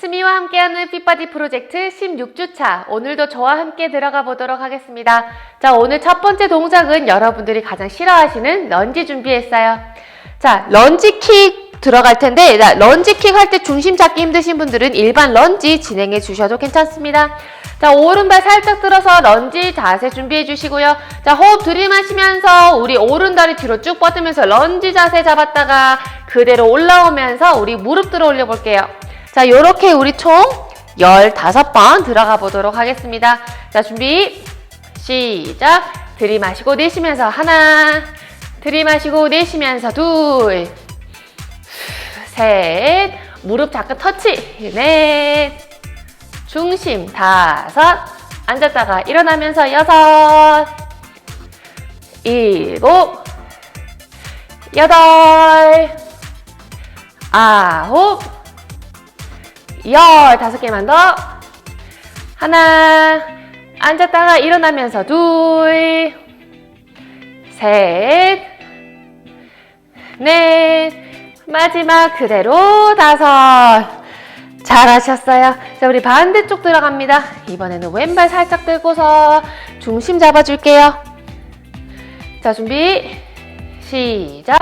스미와 함께하는 핏바디 프로젝트 16주차. 오늘도 저와 함께 들어가 보도록 하겠습니다. 자, 오늘 첫 번째 동작은 여러분들이 가장 싫어하시는 런지 준비했어요. 자, 런지 킥 들어갈 텐데, 자, 런지 킥 할 때 중심 잡기 힘드신 분들은 일반 런지 진행해 주셔도 괜찮습니다. 자, 오른발 살짝 들어서 런지 자세 준비해 주시고요. 자, 호흡 들이마시면서 우리 오른다리 뒤로 쭉 뻗으면서 런지 자세 잡았다가 그대로 올라오면서 우리 무릎 들어 올려 볼게요. 자, 요렇게 우리 총 15번 들어가 보도록 하겠습니다. 자, 준비. 시작. 들이마시고 내쉬면서 하나. 들이마시고 내쉬면서 둘. 셋. 무릎 잠깐 터치. 넷. 중심 다섯. 앉았다가 일어나면서 여섯. 일곱. 여덟. 아홉. 열 다섯 개만 더. 하나 앉았다가 일어나면서 둘 셋 넷. 마지막 그대로 다섯. 잘하셨어요. 자 우리 반대쪽 들어갑니다. 이번에는 왼발 살짝 들고서 중심 잡아줄게요. 자 준비. 시작.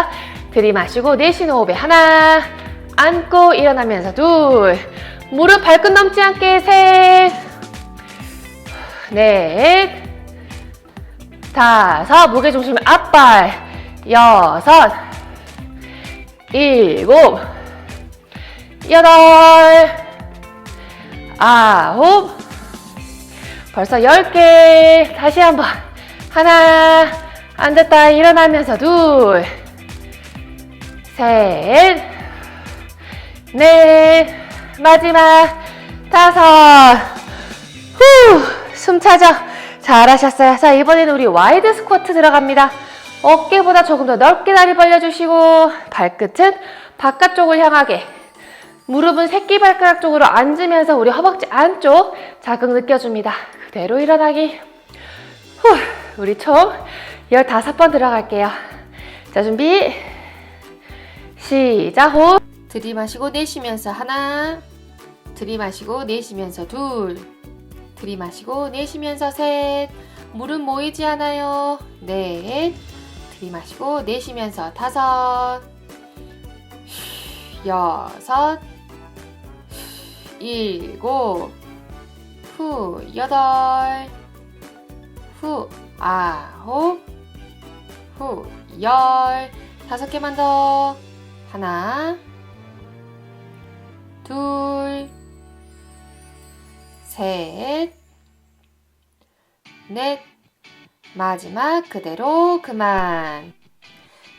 들이마시고 내쉬는 호흡에 하나 안고 일어나면서 둘 무릎 발끝 넘지 않게 셋, 넷, 다섯, 무게 중심 앞발, 여섯, 일곱, 여덟, 아홉, 벌써 열 개. 다시 한번. 하나, 앉았다. 일어나면서 둘, 셋, 넷, 마지막 다섯 후숨 차죠. 잘하셨어요. 자 이번에는 우리 와이드 스쿼트 들어갑니다. 어깨보다 조금 더 넓게 다리 벌려주시고 발끝은 바깥쪽을 향하게. 무릎은 새끼발가락 쪽으로 앉으면서 우리 허벅지 안쪽 자극 느껴줍니다. 그대로 일어나기. 후 우리 총 15번 들어갈게요. 자 준비. 시작. 호흡 들이마시고 내쉬면서 하나 들이마시고 내쉬면서 둘 들이마시고 내쉬면서 셋. 무릎 모이지 않아요. 넷 들이마시고 내쉬면서 다섯 여섯 일곱 후 여덟 후 아홉 후 열. 다섯 개만 더. 하나 둘, 셋, 넷, 마지막 그대로 그만.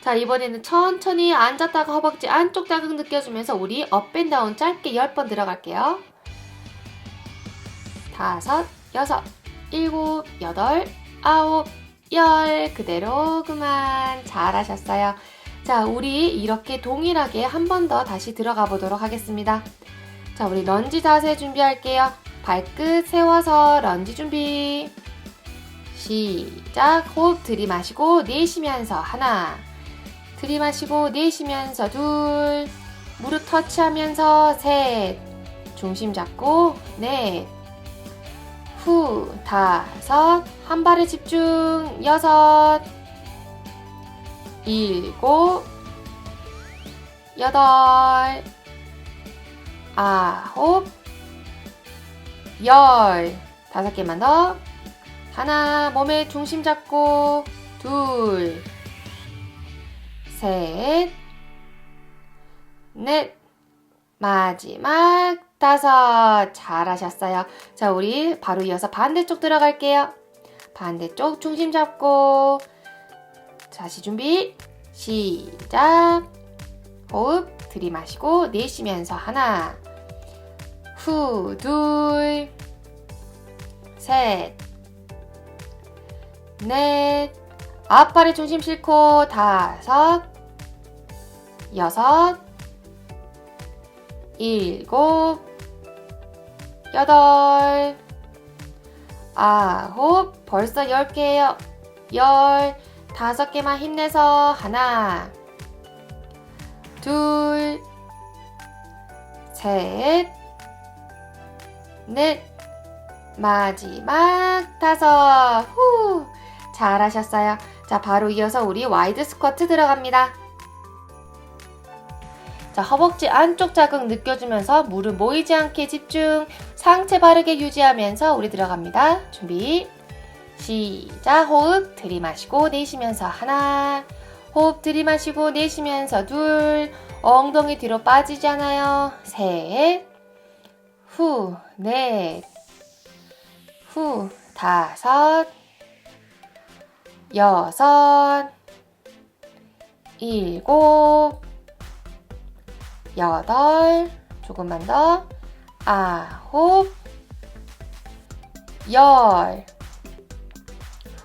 자, 이번에는 천천히 앉았다가 허벅지 안쪽 자극 느껴주면서 우리 업앤다운 짧게 10번 들어갈게요. 다섯, 여섯, 일곱, 여덟, 아홉, 열. 그대로 그만. 잘하셨어요. 자, 우리 이렇게 동일하게 한 번 더 다시 들어가 보도록 하겠습니다. 자, 우리 런지 자세 준비할게요. 발끝 세워서 런지 준비. 시작. 호흡 들이마시고 내쉬면서 하나. 들이마시고 내쉬면서 둘. 무릎 터치하면서 셋. 중심 잡고 넷. 후 다섯. 한 발에 집중 여섯. 일곱, 여덟, 아홉, 열. 다섯 개만 더. 하나, 몸에 중심 잡고, 둘, 셋, 넷, 마지막 다섯. 잘하셨어요. 자, 우리 바로 이어서 반대쪽 들어갈게요. 반대쪽 중심 잡고, 다시 준비. 시작. 호흡 들이마시고 내쉬면서 하나 후 둘 셋 넷 앞발에 중심 싣고 다섯 여섯 일곱 여덟 아홉 벌써 열 개예요. 열 다섯 개만 힘내서 하나, 둘, 셋, 넷, 마지막 다섯. 후. 잘하셨어요. 자, 바로 이어서 우리 와이드 스쿼트 들어갑니다. 자, 허벅지 안쪽 자극 느껴주면서 무릎 모이지 않게 집중. 상체 바르게 유지하면서 우리 들어갑니다. 준비. 시작. 호흡 들이마시고 내쉬면서 하나. 호흡 들이마시고 내쉬면서 둘. 엉덩이 뒤로 빠지지 않아요. 셋. 후. 넷. 후. 다섯. 여섯. 일곱. 여덟. 조금만 더. 아홉. 열.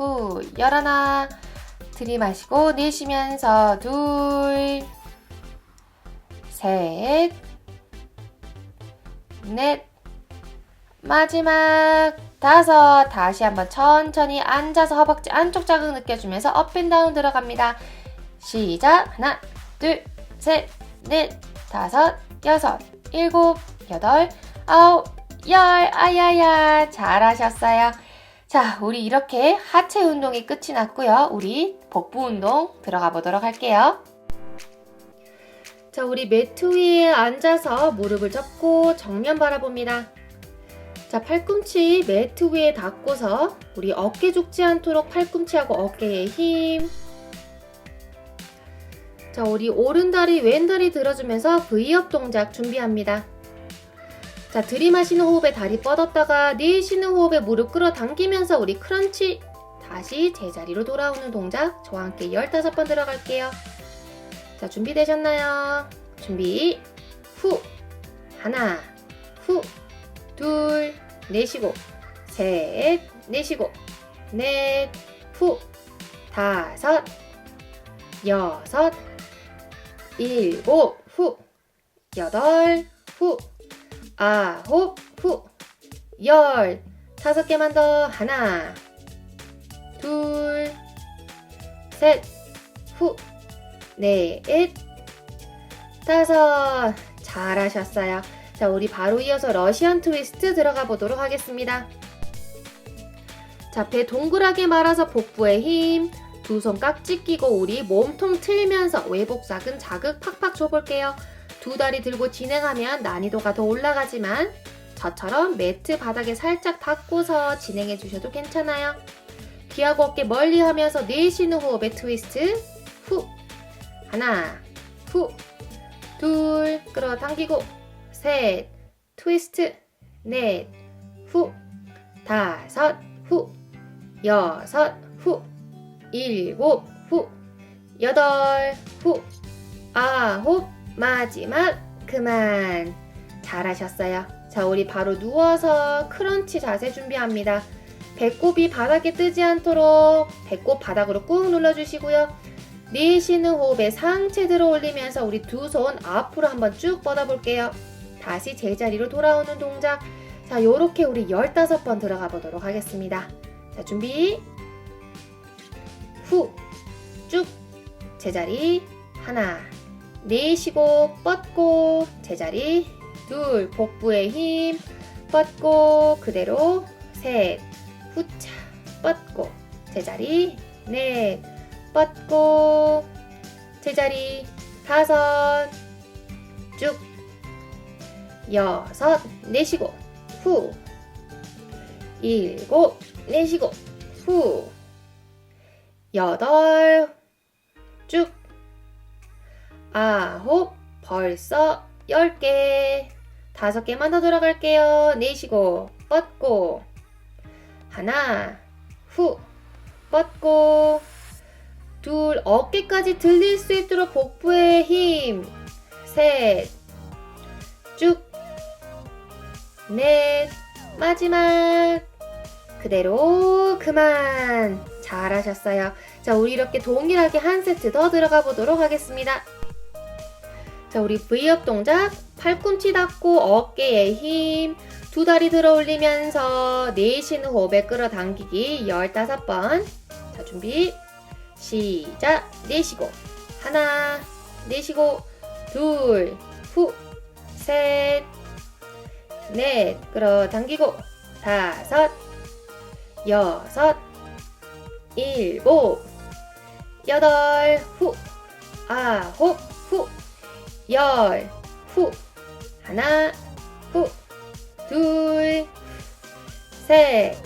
후, 열하나. 들이마시고 내쉬면서 둘, 셋, 넷, 마지막 다섯. 다시 한번 천천히 앉아서 허벅지 안쪽 자극 느껴주면서 업앤다운 들어갑니다. 시작. 하나, 둘, 셋, 넷, 다섯, 여섯, 일곱, 여덟, 아홉, 열. 아야야. 잘하셨어요. 자, 우리 이렇게 하체 운동이 끝이 났고요. 우리 복부 운동 들어가 보도록 할게요. 자, 우리 매트 위에 앉아서 무릎을 접고 정면 바라봅니다. 자, 팔꿈치 매트 위에 닿고서 우리 어깨 죽지 않도록 팔꿈치하고 어깨에 힘. 자, 우리 오른 다리 왼 다리 들어주면서 V업 동작 준비합니다. 자, 들이마시는 호흡에 다리 뻗었다가 내쉬는 호흡에 무릎 끌어당기면서 우리 크런치 다시 제자리로 돌아오는 동작 저와 함께 15번 들어갈게요. 자, 준비되셨나요? 준비. 후. 하나. 후. 둘. 내쉬고. 셋. 내쉬고. 넷. 후. 다섯. 여섯. 일곱. 후. 여덟. 후. 아홉, 후, 열, 다섯 개만 더, 하나, 둘, 셋, 후, 넷, 다섯. 잘하셨어요. 자, 우리 바로 이어서 러시안 트위스트 들어가 보도록 하겠습니다. 자, 배 동그랗게 말아서 복부에 힘, 두 손 깍지 끼고 우리 몸통 틀면서 외복사근 자극 팍팍 줘볼게요. 두 다리 들고 진행하면 난이도가 더 올라가지만 저처럼 매트 바닥에 살짝 닿고서 진행해 주셔도 괜찮아요. 귀하고 어깨 멀리 하면서 내쉬는 호흡에 트위스트. 후. 하나. 후. 둘. 끌어당기고. 셋. 트위스트. 넷. 후. 다섯. 후. 여섯. 후. 일곱. 후. 여덟. 후. 아홉. 마지막 그만 잘하셨어요. 자 우리 바로 누워서 크런치 자세 준비합니다. 배꼽이 바닥에 뜨지 않도록 배꼽 바닥으로 꾹 눌러주시고요. 내쉬는 호흡에 상체 들어 올리면서 우리 두 손 앞으로 한번 쭉 뻗어볼게요. 다시 제자리로 돌아오는 동작. 자, 요렇게 우리 15번 들어가 보도록 하겠습니다. 자, 준비. 후. 쭉. 제자리. 하나. 내쉬고 뻗고 제자리 둘 복부에 힘 뻗고 그대로 셋 후차 뻗고 제자리 넷 뻗고 제자리 다섯 쭉 여섯 내쉬고 후 일곱 내쉬고 후 여덟 쭉 아홉, 벌써 열 개. 다섯 개만 더 들어갈게요. 내쉬고, 뻗고. 하나, 후, 뻗고. 둘, 어깨까지 들릴 수 있도록 복부에 힘. 셋, 쭉. 넷, 마지막. 그대로 그만. 잘하셨어요. 자, 우리 이렇게 동일하게 한 세트 더 들어가 보도록 하겠습니다. 자, 우리 V업 동작. 팔꿈치 닫고 어깨에 힘. 두 다리 들어 올리면서 내쉬는 호흡에 끌어당기기 15번. 자, 준비. 시작. 내쉬고. 하나. 내쉬고. 둘. 후. 셋. 넷, 끌어당기고, 다섯, 여섯, 일곱, 여덟, 후, 아홉, 후, 열, 후, 하나, 후, 둘, 셋,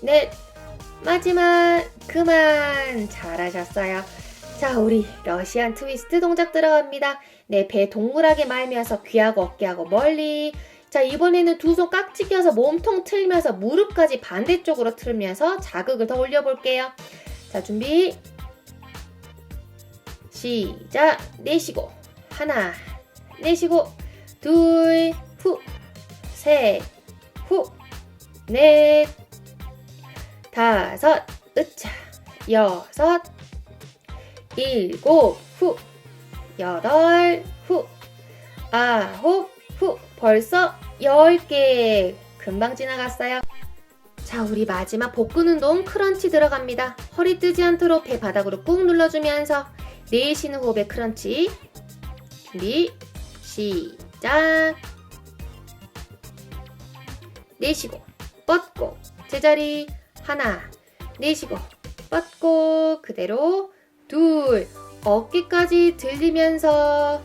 넷, 마지막, 그만. 잘하셨어요. 자, 우리 러시안 트위스트 동작 들어갑니다. 네, 배 동물하게 말면서 귀하고 어깨하고 멀리. 자, 이번에는 두 손 깍지 껴서 몸통 틀면서 무릎까지 반대쪽으로 틀면서 자극을 더 올려볼게요. 자, 준비. 시작. 내쉬고. 하나. 내쉬고. 둘. 후. 셋. 후. 넷. 다섯. 으차. 여섯. 일곱. 후. 여덟. 후. 아홉. 후. 벌써 10개. 금방 지나갔어요. 자, 우리 마지막 복근 운동 크런치 들어갑니다. 허리 뜨지 않도록 배 바닥으로 꾹 눌러주면서 내쉬는 호흡에 크런치. 준비, 시작. 내쉬고, 뻗고, 제자리. 하나, 내쉬고, 뻗고, 그대로. 둘, 어깨까지 들리면서.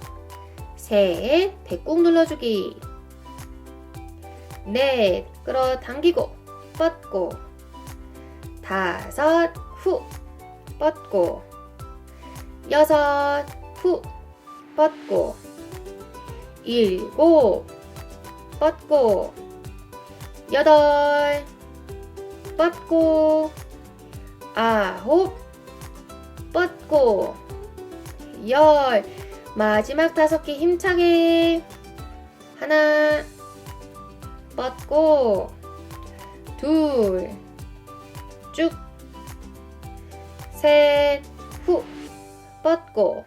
셋, 배꾹 눌러주기. 넷, 끌어당기고, 뻗고. 다섯, 후, 뻗고. 여섯, 후, 뻗고. 일곱, 뻗고. 여덟, 뻗고. 아홉, 뻗고. 열, 마지막 다섯 개 힘차게. 하나, 뻗고. 둘, 쭉, 셋, 후, 뻗고,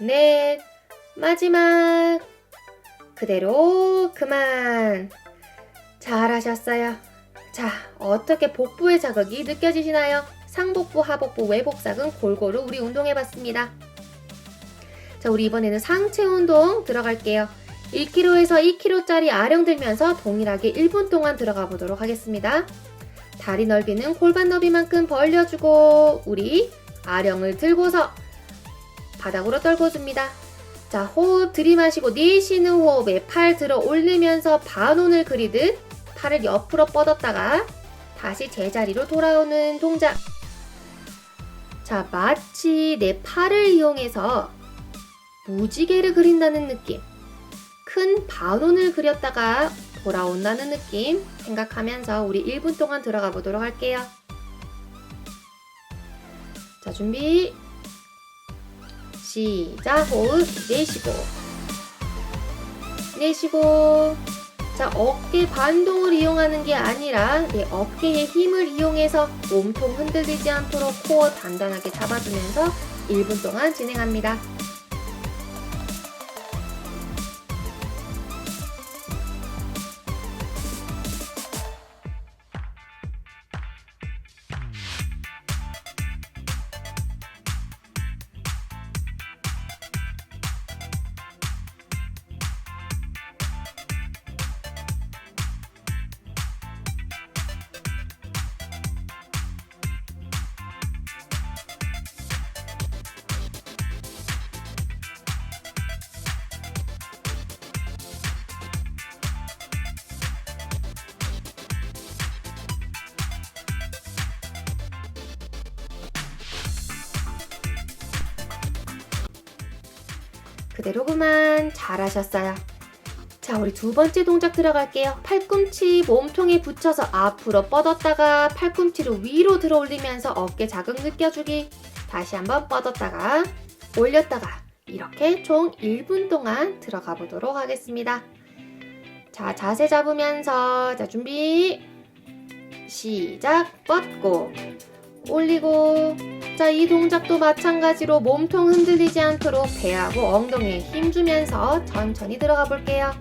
넷, 마지막, 그대로 그만. 잘하셨어요. 자, 어떻게 복부의 자극이 느껴지시나요? 상복부, 하복부, 외복삭은 골고루 우리 운동해봤습니다. 자, 우리 이번에는 상체 운동 들어갈게요. 1kg에서 2kg짜리 아령 들면서 동일하게 1분 동안 들어가 보도록 하겠습니다. 다리 넓이는 골반 너비만큼 벌려주고 우리 아령을 들고서 바닥으로 떨궈줍니다. 자, 호흡 들이마시고 내쉬는 호흡에 팔 들어 올리면서 반원을 그리듯 팔을 옆으로 뻗었다가 다시 제자리로 돌아오는 동작. 자, 마치 내 팔을 이용해서 무지개를 그린다는 느낌. 큰 반원을 그렸다가 돌아온다는 느낌 생각하면서 우리 1분 동안 들어가 보도록 할게요. 자, 준비. 시작. 호흡 내쉬고. 내쉬고. 자, 어깨 반동을 이용하는 게 아니라 내 어깨의 힘을 이용해서 몸통 흔들리지 않도록 코어 단단하게 잡아주면서 1분 동안 진행합니다. 그대로구만. 잘하셨어요. 자, 우리 두 번째 동작 들어갈게요. 팔꿈치 몸통에 붙여서 앞으로 뻗었다가 팔꿈치를 위로 들어 올리면서 어깨 자극 느껴주기. 다시 한번 뻗었다가 올렸다가 이렇게 총 1분 동안 들어가 보도록 하겠습니다. 자, 자세 잡으면서 자, 준비. 시작. 뻗고 올리고 자, 이 동작도 마찬가지로 몸통 흔들리지 않도록 배하고 엉덩이에 힘 주면서 천천히 들어가 볼게요.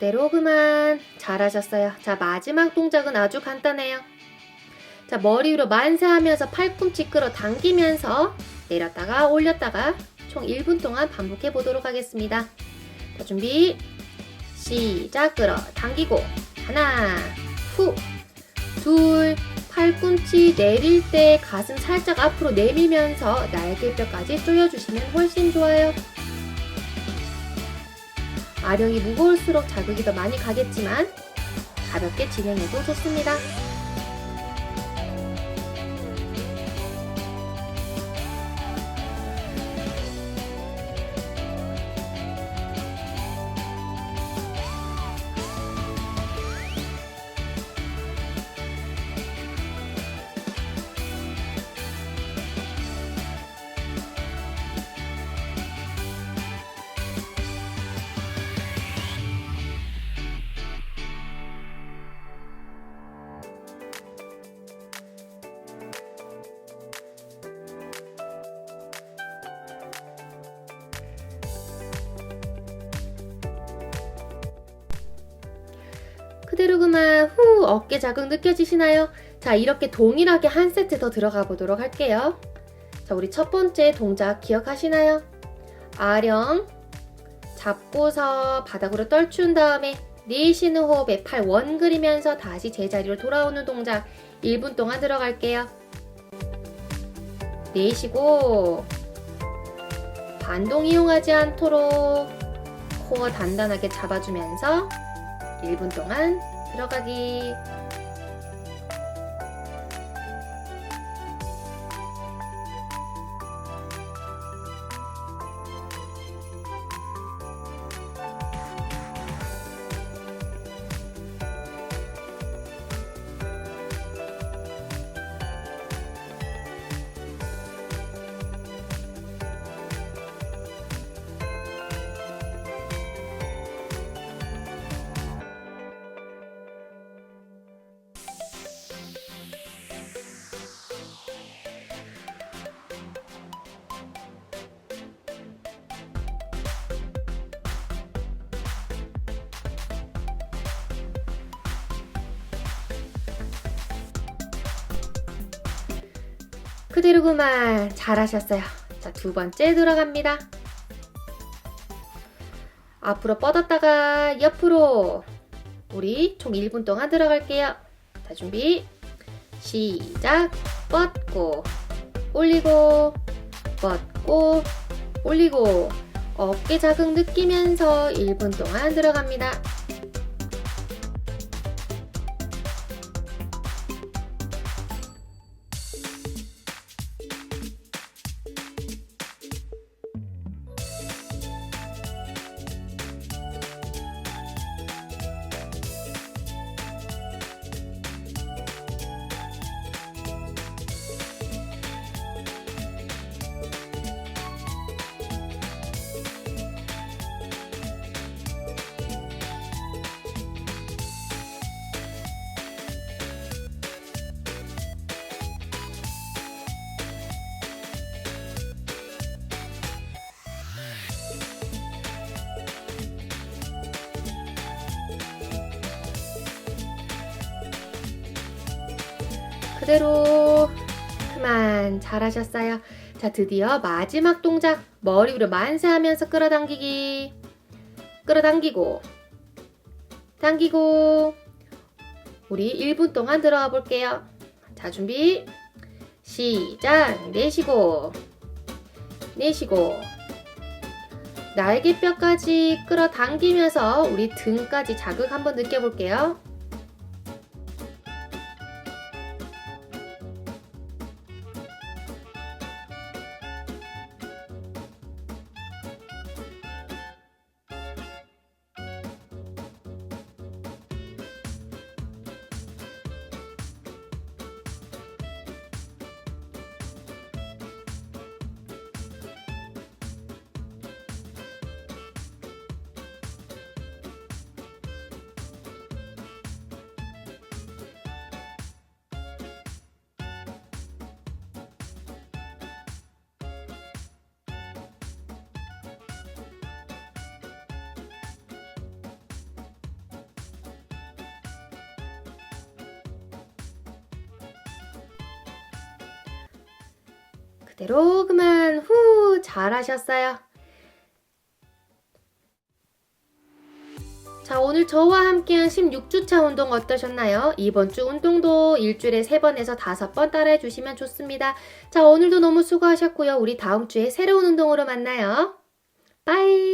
그대로 그만. 잘하셨어요. 자, 마지막 동작은 아주 간단해요. 자, 머리 위로 만세하면서 팔꿈치 끌어 당기면서 내렸다가 올렸다가 총 1분 동안 반복해 보도록 하겠습니다. 자, 준비. 시작. 끌어 당기고. 하나, 후, 둘, 팔꿈치 내릴 때 가슴 살짝 앞으로 내밀면서 날개뼈까지 조여주시면 훨씬 좋아요. 아령이 무거울수록 자극이 더 많이 가겠지만 가볍게 진행해도 좋습니다. 그대로 그만 후 어깨 자극 느껴지시나요? 자 이렇게 동일하게 한 세트 더 들어가 보도록 할게요. 자 우리 첫 번째 동작 기억하시나요? 아령 잡고서 바닥으로 떨춘 다음에 내쉬는 호흡에 팔 원 그리면서 다시 제자리로 돌아오는 동작 1분 동안 들어갈게요. 내쉬고 반동 이용하지 않도록 코어 단단하게 잡아주면서 1분 동안 들어 그대로 그만 잘하셨어요. 자, 두 번째 들어갑니다. 앞으로 뻗었다가 옆으로 우리 총 1분 동안 들어갈게요. 자, 준비. 시작. 뻗고 올리고 뻗고 올리고 어깨 자극 느끼면서 1분 동안 들어갑니다. 그대로 그만 잘하셨어요. 자, 드디어 마지막 동작 머리 위로 만세하면서 끌어당기기. 끌어당기고 당기고 우리 1분 동안 들어가 볼게요. 자, 준비. 시작. 내쉬고 내쉬고 날개뼈까지 끌어당기면서 우리 등까지 자극 한번 느껴볼게요. 그만 후 잘하셨어요. 자, 오늘 저와 함께한 16주차 운동 어떠셨나요? 이번 주 운동도 일주일에 3번에서 5번 따라해 주시면 좋습니다. 자, 오늘도 너무 수고하셨고요. 우리 다음 주에 새로운 운동으로 만나요. 빠이!